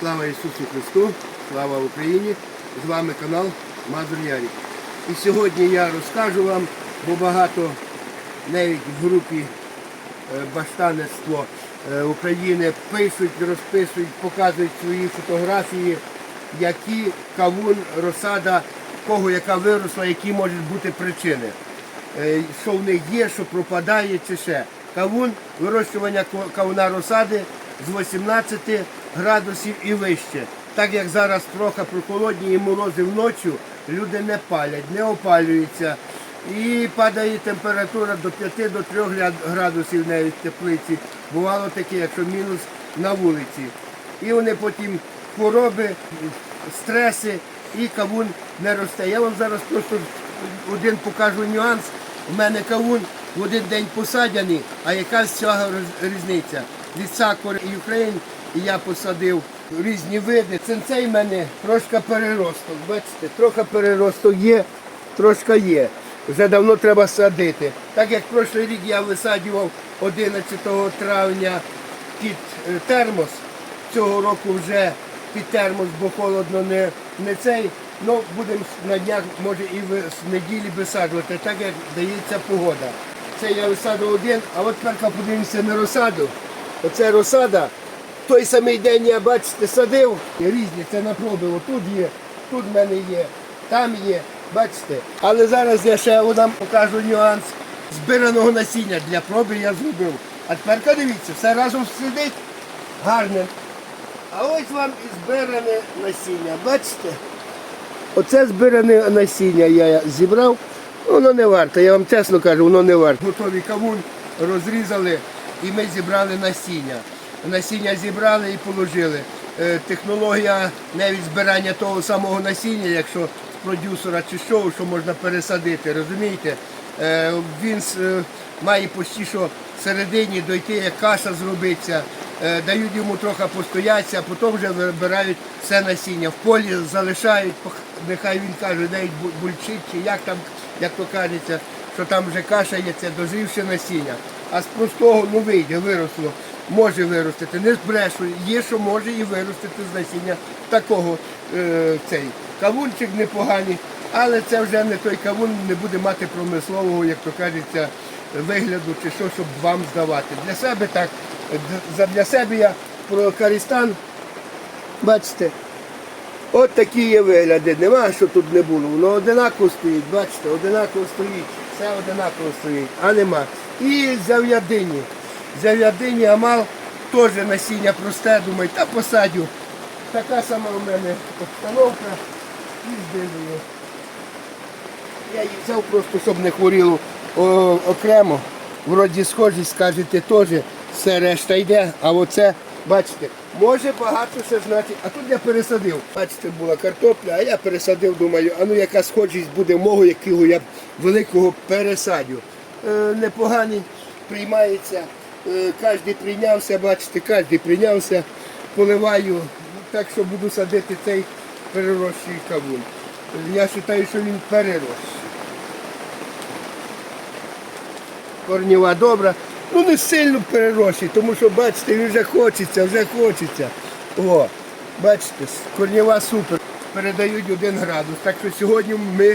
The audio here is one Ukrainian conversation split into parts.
Слава Ісусу Христу, слава Україні! З вами канал Мазур Ярік. І сьогодні я розкажу вам, бо багато навіть в групі е, Баштанництво е, України пишуть, розписують, показують свої фотографії, які кавун, розсада, кого яка виросла, які можуть бути причини. Е, Що в них є, що пропадає чи ще. Кавун, вирощування кавуна розсади з 18 градусів і вище. Так як зараз трохи прохолодні і морози вночі, люди не палять, не опалюються. І падає температура до 5 до 3 град- градусів навіть в теплиці. Бувало таке, якщо мінус на вулиці. І вони потім хвороби, стреси і кавун не росте. Я вам зараз просто один покажу нюанс. У мене кавун в один день посадяний, а яка з цього різниця? Від сакури і Україн і я посадив різні види. Цинцей в мене трошки переросток. Бачите, трохи переросток є, трошки є. Вже давно треба садити. Так як прошлий рік я висаджував 11 травня під е, термос, цього року вже під термос, бо холодно не, не цей. Ну, будемо на днях, може і в неділі висаджувати, так як дається погода. Це я висадив один, а от тепер подивимося на розсаду. Оце розсада. Той самий день я, бачите, садив. Різні, це на проби. Отут є, тут в мене є, там є, бачите. Але зараз я ще вам покажу нюанс збираного насіння. Для проби я зробив. А тепер дивіться, все разом сидить гарне. А ось вам і збиране насіння. Бачите? Оце збиране насіння я зібрав. Воно не варто, я вам чесно кажу, воно не варто. Готовий кавун розрізали і ми зібрали насіння. Насіння зібрали і положили. Е, Технологія навіть збирання того самого насіння, якщо з продюсера чи що, що можна пересадити, розумієте? Е, Він е, має почти що всередині дойти, як каша зробиться. Дають йому трохи постоятися, а потім вже вибирають все насіння. В полі залишають, нехай він каже, навіть бу- бульчить, чи як там, як то кажеться, що там вже каша є, це доживше насіння. А з простого ну вийде, виросло, може виростити. Не збрешу, є, що може і виростити з насіння такого е, цей. Кавунчик непоганий, але це вже не той кавун, не буде мати промислового, як то кажеться, вигляду чи що, щоб вам здавати. Для себе так, для себе я про Карістан, бачите, от такі є вигляди. Нема, що тут не було. Воно одинаково стоїть, бачите, одинаково стоїть. Все одинаково стоїть, а нема. І зав'ядині. Зав'ядині Амал теж насіння просте, думаю, та посадю. Така сама у мене обстановка і здивую. Я її взяв просто, щоб не хворіло о, окремо. Вроді схожість, скажете, теж все решта йде, а оце, бачите, може багато ще значить. А тут я пересадив. Бачите, була картопля, а я пересадив, думаю, а ну яка схожість буде мого, якого я великого пересадю. Е, непоганий, приймається. Е, кожен прийнявся, бачите, кожен прийнявся, поливаю. Так що буду садити цей перерощий кавун. Я вважаю, що він перерощий. корніва добра. Ну не сильно перерощий, тому що бачите, він вже хочеться, вже хочеться. О, бачите, корніва супер. Передають один градус. Так що сьогодні ми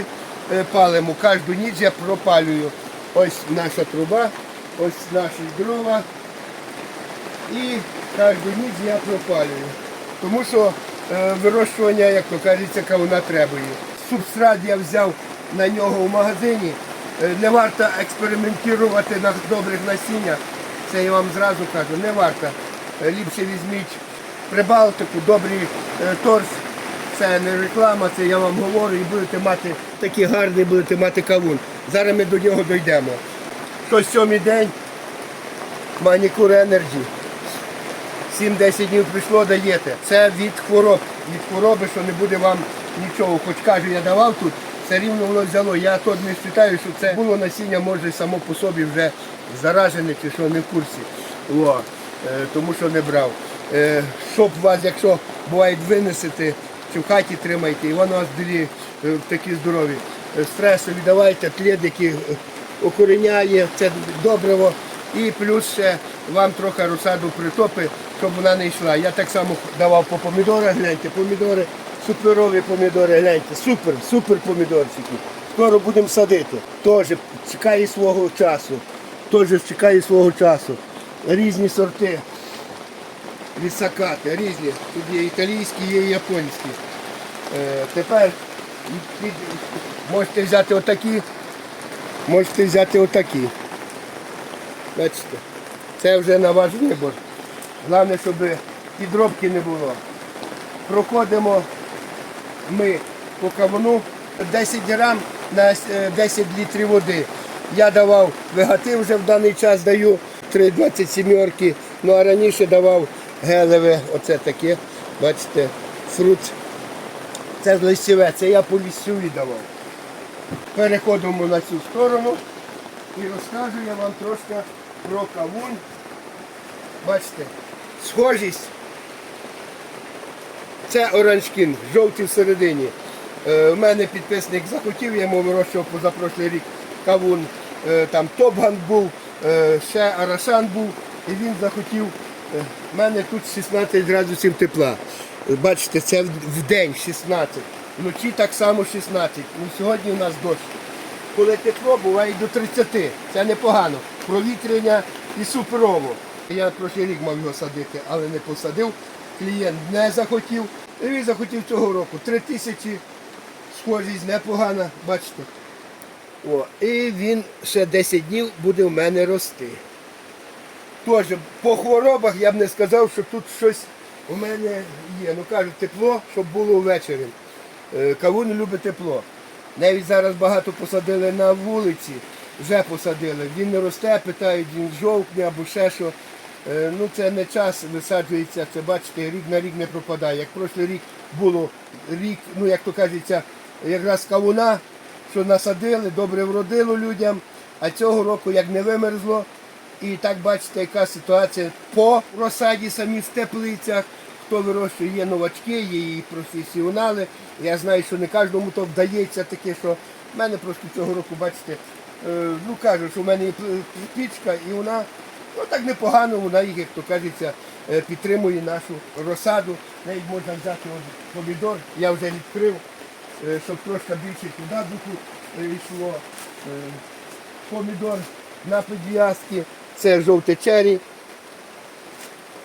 е, палимо. Кожну ніч я пропалюю. Ось наша труба, ось наші дрова. І кожну ніч я пропалюю. Тому що е, вирощування, як то кажеться, кавуна требує. Субстрат я взяв на нього в магазині. Е, не варто експериментувати на добрих насіннях. Це я вам зразу кажу, не варто. Е, Ліпше візьміть Прибалтику, добрий е, торф. Це не реклама, це я вам говорю, і будете мати такий гарний, будете мати кавун. Зараз ми до нього дійдемо. Що сьомий день Манікур Енерджі. 7-10 днів прийшло, даєте. Це від хвороб. Від хвороби, що не буде вам нічого. Хоч кажу, я давав тут, все рівно воно взяло. Я тут не вважаю, що це було насіння, може само по собі вже заражене чи що не в курсі. О, е, тому що не брав. Е, щоб вас, якщо буває, винесете, чи в хаті тримайте, і воно вас далі е, такі здорові. Стресу віддавайте, тлід, е, окореняє, це добриво. І плюс ще вам трохи розсаду притопи, щоб вона не йшла. Я так само давав по помідорах, гляньте, помідори, суперові помідори, гляньте, супер, супер помідорчики. Скоро будемо садити. Теж чекає свого часу. Теж чекає свого часу. Різні сорти. Лісакати, різні. Тут є італійські, є японські. Е, тепер можете взяти отакі, можете взяти отакі. Бачите, це вже на ваш вибор. Головне, щоб підробки не було. Проходимо ми по кавуну 10 грам на е, 10 літрів води. Я давав вегатив вже в даний час даю 3,27, ну а раніше давав гелеве, оце таке, бачите, фрут. Це листіве, це я по лісцю давав. Переходимо на цю сторону і розкажу я вам трошки про кавун. Бачите, схожість. Це оранжкін, жовтий всередині. Е, У мене підписник захотів, я йому вирощував позапрошлий рік кавун. Е, Там Топган був, е, ще Арашан був, і він захотів. У мене тут 16 градусів тепла. Е, Бачите, це в в день 16. Вночі так само 16. Ну, сьогодні у нас дощ. Коли тепло, буває до 30. Це непогано. Провітряння і суперово. Я прошлий рік мав його садити, але не посадив. Клієнт не захотів. І він захотів цього року. Три тисячі схожість непогана, бачите. О, і він ще 10 днів буде в мене рости. Теж по хворобах я б не сказав, що тут щось у мене є. Ну кажуть, тепло, щоб було ввечері. Е, Кавун любить тепло. Навіть зараз багато посадили на вулиці, вже посадили. Він не росте, питають, він жовтне або ще що. Е, Ну це не час висаджується, це бачите, рік на рік не пропадає. Як прошлий рік було рік, ну як то кажеться, якраз кавуна, що насадили, добре вродило людям, а цього року як не вимерзло. І так бачите, яка ситуація по розсаді самі в теплицях. Хто вирощує, є новачки, є і професіонали. Я знаю, що не кожному то вдається таке, що в мене просто цього року, бачите, е, ну кажу, що в мене є пічка, і вона ну так непогано, вона їх, як то кажеться, е, підтримує нашу розсаду. Навіть можна взяти помідор, я вже відкрив, е, щоб трошки більше туди духу йшло. Помідор на підв'язки, це жовте чері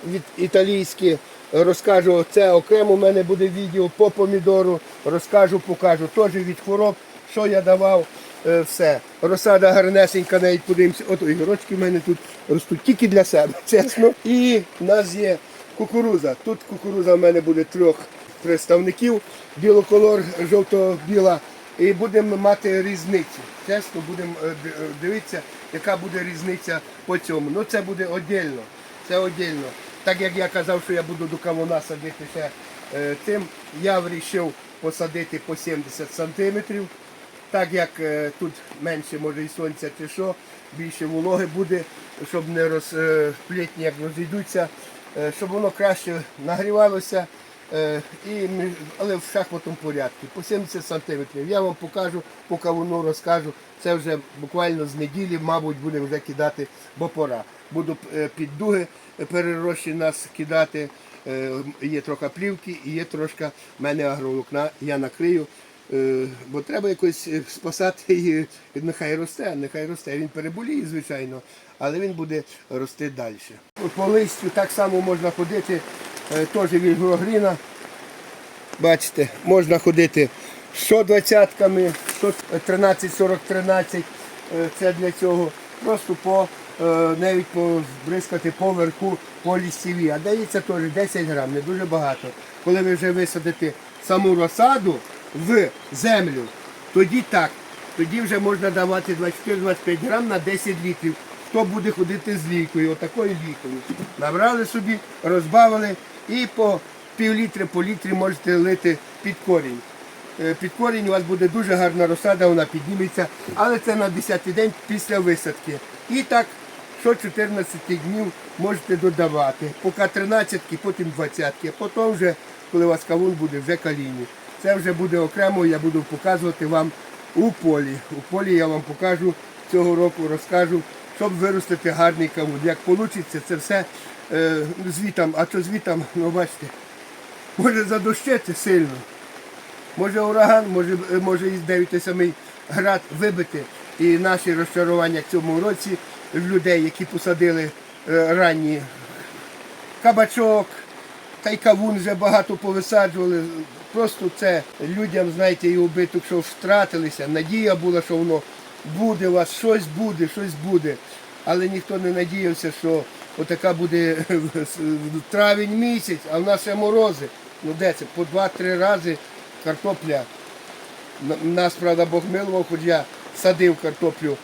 від італійські. Розкажу, це окремо в мене буде відео по помідору. Розкажу, покажу. Теж від хвороб, що я давав, е, все. Розсада гарнесенька, навіть подивимося. От огірочки в мене тут ростуть тільки для себе, чесно. І в нас є кукуруза. Тут кукуруза в мене буде трьох представників. Білоколор, жовто-біла. І будемо мати різницю. Чесно, будемо е, е, дивитися, яка буде різниця по цьому. Ну це буде віддільно. Це віддільно. Так як я казав, що я буду до кавуна садити ще е, тим, я вирішив посадити по 70 сантиметрів. Так як е, тут менше може і сонця чи що, більше вологи буде, щоб не роз, е, як розійдуться, щоб воно краще нагрівалося. І, але в шахматному порядку. По 70 сантиметрів. Я вам покажу, по кавуну розкажу. Це вже буквально з неділі, мабуть, будемо вже кидати, бо пора. Буду е, під дуги перерощі нас кидати. Е, Є трохи плівки і є трошки в мене агроволокна. Я накрию. Е, Бо треба якось спасати і нехай росте, нехай росте. Він переболіє, звичайно, але він буде рости далі. По листю так само можна ходити, теж від грогріна. Бачите, можна ходити що двадцятками, що 13-40-13, е, це для цього. Просто по навіть побризкати по верху по лістіві. А дається теж 10 грам, не дуже багато. Коли ви вже висадите саму розсаду в землю, тоді так. Тоді вже можна давати 24-25 грам на 10 літрів. Хто буде ходити з лійкою, отакою лійкою. Набрали собі, розбавили і по пів літри, по літрі можете лити під корінь. Е, Під корінь у вас буде дуже гарна розсада, вона підніметься, але це на 10-й день після висадки. І так, що 14 днів можете додавати. Поки 13, потім 20, а потім вже, коли у вас кавун буде, вже каліні. Це вже буде окремо, я буду показувати вам у полі. У полі я вам покажу цього року, розкажу, щоб виростити гарний кавун. Як вийде, це все е, звітом, а то звітом, ну бачите, може задощити сильно. Може ураган, може, е, може і дивитися самий град вибити. І наші розчарування в цьому році людей, які посадили е, ранні кабачок, та вже багато повисаджували. Просто це людям, знаєте, і убиток, що втратилися. Надія була, що воно буде у вас, щось буде, щось буде. Але ніхто не надіявся, що отака буде травень місяць, а в нас ще морози. Ну де це? По два-три рази картопля. Нас, правда, Бог милував, хоч я садив картоплю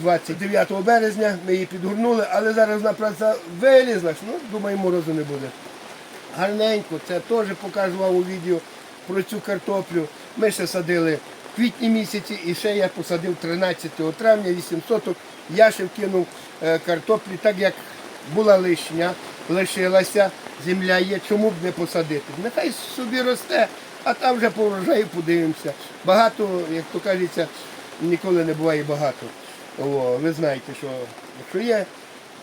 29 березня, ми її підгорнули, але зараз вона правда вилізла. Ну, думаю, морозу не буде. Гарненько, це теж покажу вам у відео про цю картоплю. Ми ще садили в квітні місяці і ще я посадив 13 травня 8 соток. Я ще вкинув е, картоплі, так як була лишня, лишилася, земля є, чому б не посадити? Нехай собі росте, а там вже по врожаю подивимося. Багато, як то кажеться, ніколи не буває багато. О, ви знаєте, що якщо є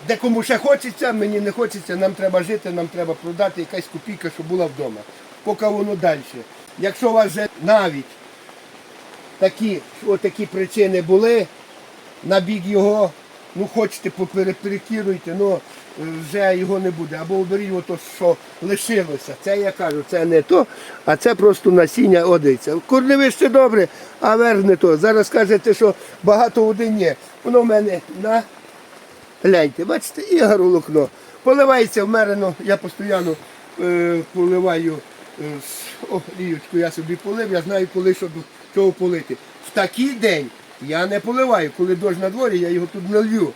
Декому ще хочеться, мені не хочеться, нам треба жити, нам треба продати якась копійка, щоб була вдома. Поки воно далі. Якщо у вас вже навіть такі, отакі причини були, на бік його, ну хочете, поперекіруйте, ну вже його не буде. Або оберіть ото, що лишилося. Це я кажу, це не то, а це просто насіння одиться. Корневище добре, а верх не то. Зараз кажете, що багато води ні. Воно в мене на Гляньте, бачите, і горлокно. Поливається вмерено, я постійно е, поливаю е, з- о, я собі полив, я знаю, коли що до чого полити. В такий день я не поливаю, коли дощ на дворі, я його тут не лью.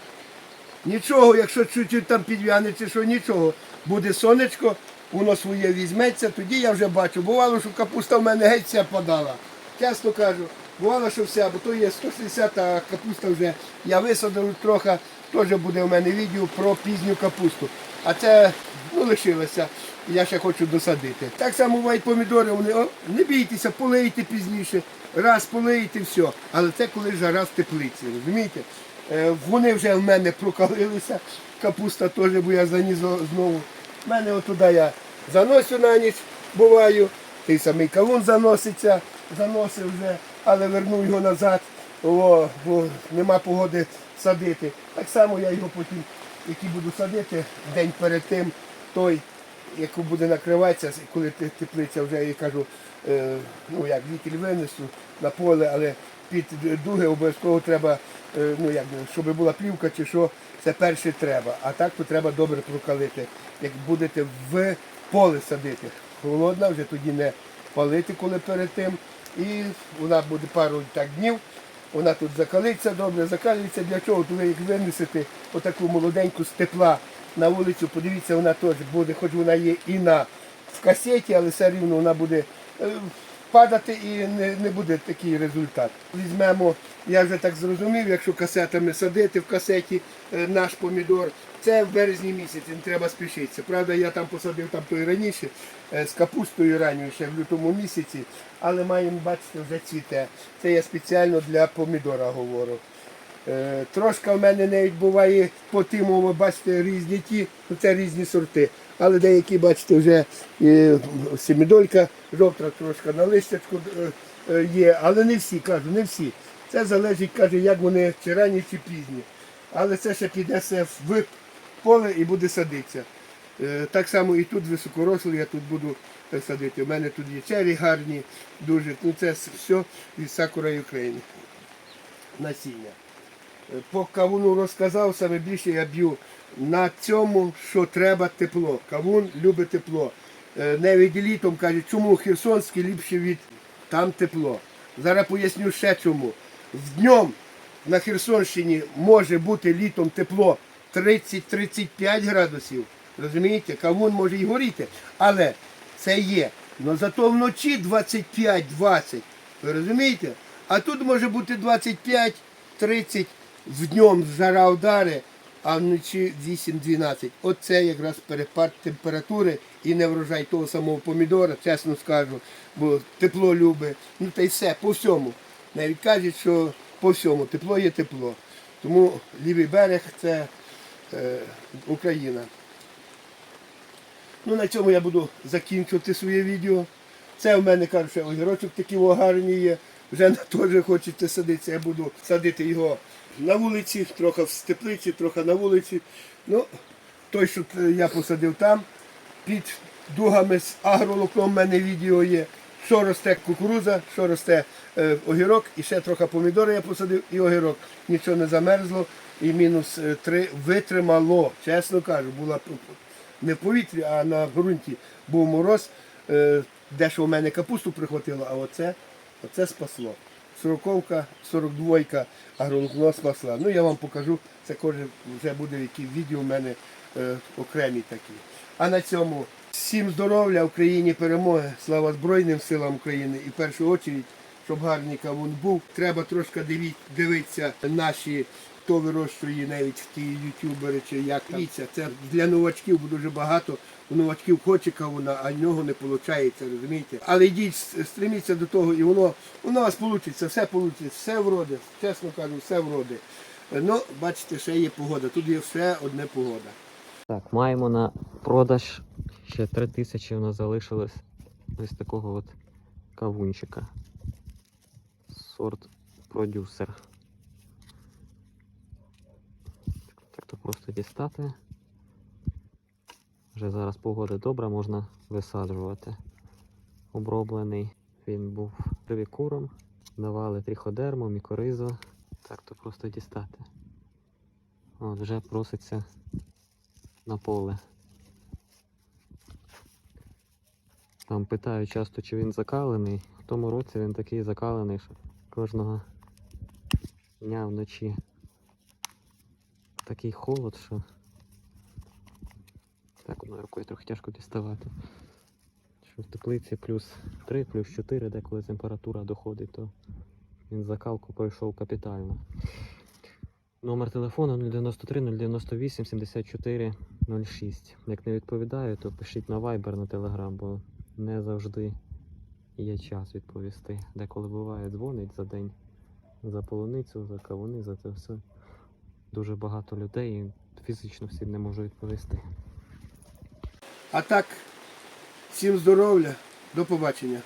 Нічого, якщо чуть-чуть там підв'яне чи що, нічого. Буде сонечко, воно своє візьметься, тоді я вже бачу. Бувало, що капуста в мене геть вся подала. Чесно кажу, бувало, що вся, бо то є 160, а капуста вже я висадив трохи, теж буде в мене відео про пізню капусту. А це ну, лишилося, я ще хочу досадити. Так само бувають помідори, вони о, не бійтеся, полийте пізніше, раз полийте, все. Але це коли жара в теплиці, розумієте? Е, Вони вже в мене прокалилися, капуста теж, бо я заніс знову. У мене отуди я заносю на ніч, буваю, той самий кавун заноситься, заносив вже, але вернув його назад, о, бо нема погоди садити. Так само я його потім, який буду садити, день перед тим, той, яку буде накриватися, коли теплиця вже, я кажу, е, ну як вітель винесу на поле, але під дуги обов'язково треба, ну як, щоб була плівка чи що, це перше треба. А так то треба добре прокалити. Як будете в поле садити. Холодна, вже тоді не палити, коли перед тим. І вона буде пару так днів. Вона тут закалиться добре, закалюється для чого? То ви як винесете отаку молоденьку з тепла на вулицю, подивіться, вона теж буде, хоч вона є і на в касеті, але все рівно вона буде е, падати і не, не буде такий результат. Візьмемо, я вже так зрозумів, якщо касетами садити в касеті е, наш помідор, це в березні місяці, не треба спішитися. Правда, я там посадив там той раніше е, з капустою ще в лютому місяці, але маємо, бачити, вже цвіте. Це я спеціально для помідора говорю. Е, Трошка в мене навіть буває по тиму, бачите, різні ті, ну, це різні сорти. Але деякі, бачите, вже е, семідолька жовта трошка на листячку е, є, але не всі, кажу, не всі. Це залежить, каже, як вони чи ранні, чи пізні. Але це ще піде все в поле і буде садитися. Так само і тут високорослий, я тут буду садити. У мене тут є чері гарні, дуже. Ну це все від Сакура України. Насіння. Е, По кавуну розказав, саме більше я б'ю на цьому, що треба тепло. Кавун любить тепло. Е, Навіть літом кажуть, чому Херсонський ліпше від там тепло. Зараз поясню ще чому. В днем на Херсонщині може бути літом тепло 30-35 градусів. Розумієте, кавун може і горіти. Але це є. Но зато вночі 25-20. Ви розумієте? А тут може бути 25-30 в днем жара удари, а вночі 8-12. Оце якраз перепад температури і не врожай того самого помідора, чесно скажу, бо тепло любить. Ну та й все, по всьому. Навіть кажуть, що по всьому тепло є тепло. Тому лівий берег це е, Україна. Ну на цьому я буду закінчувати своє відео. Це в мене кажуть, огірочок такий о, гарний є. Вже на теж хочете садитися. Я буду садити його на вулиці, трохи в теплиці, трохи на вулиці. Ну, той, що е, я посадив там, під дугами з агролукном в мене відео є. Що росте кукуруза, що росте е, огірок, і ще трохи помідори я посадив, і огірок. Нічого не замерзло, і мінус е, три витримало. Чесно кажу, була не в повітрі, а на ґрунті був мороз. Е, дещо у мене капусту прихватило, а оце, оце спасло. Сороковка, 42 агролукно спасла. Ну я вам покажу, це кожен вже буде які відео у мене е, окремі такі. А на цьому всім здоров'я, Україні перемоги, слава Збройним силам України і в першу чергу, щоб гарний кавун був. Треба трошки диві- дивитися наші, хто вирощує навіть ті ютубери чи як. Дивіться, це для новачків дуже багато. У новачків хоче кавуна, а в нього не виходить, розумієте? Але йдіть, стреміться до того, і воно у нас вийде, все вийде, все вроде, чесно кажу, все вроде. Ну, бачите, ще є погода. Тут є ще одне погода. Так, маємо на продаж ще 3 тисячі у нас залишилось ось такого от кавунчика. Сорт продюсер. Так то просто дістати. Вже зараз погода добра, можна висаджувати. Оброблений він був привікуром, давали тріходерму, мікоризу. Так то просто дістати. От вже проситься на поле. Там питають часто, чи він закалений. В тому році він такий закалений, що кожного дня вночі такий холод, що так одною рукою трохи тяжко діставати. Що в теплиці плюс 3, плюс 4, де коли температура доходить, то він закалку пройшов капітально. Номер телефону 093 098 74 06. Як не відповідаю, то пишіть на Viber на Telegram, бо не завжди є час відповісти. Деколи буває дзвонить за день за полуницю, за кавуни, за це все. Дуже багато людей і фізично всім не можу відповісти. А так, всім здоров'я, до побачення.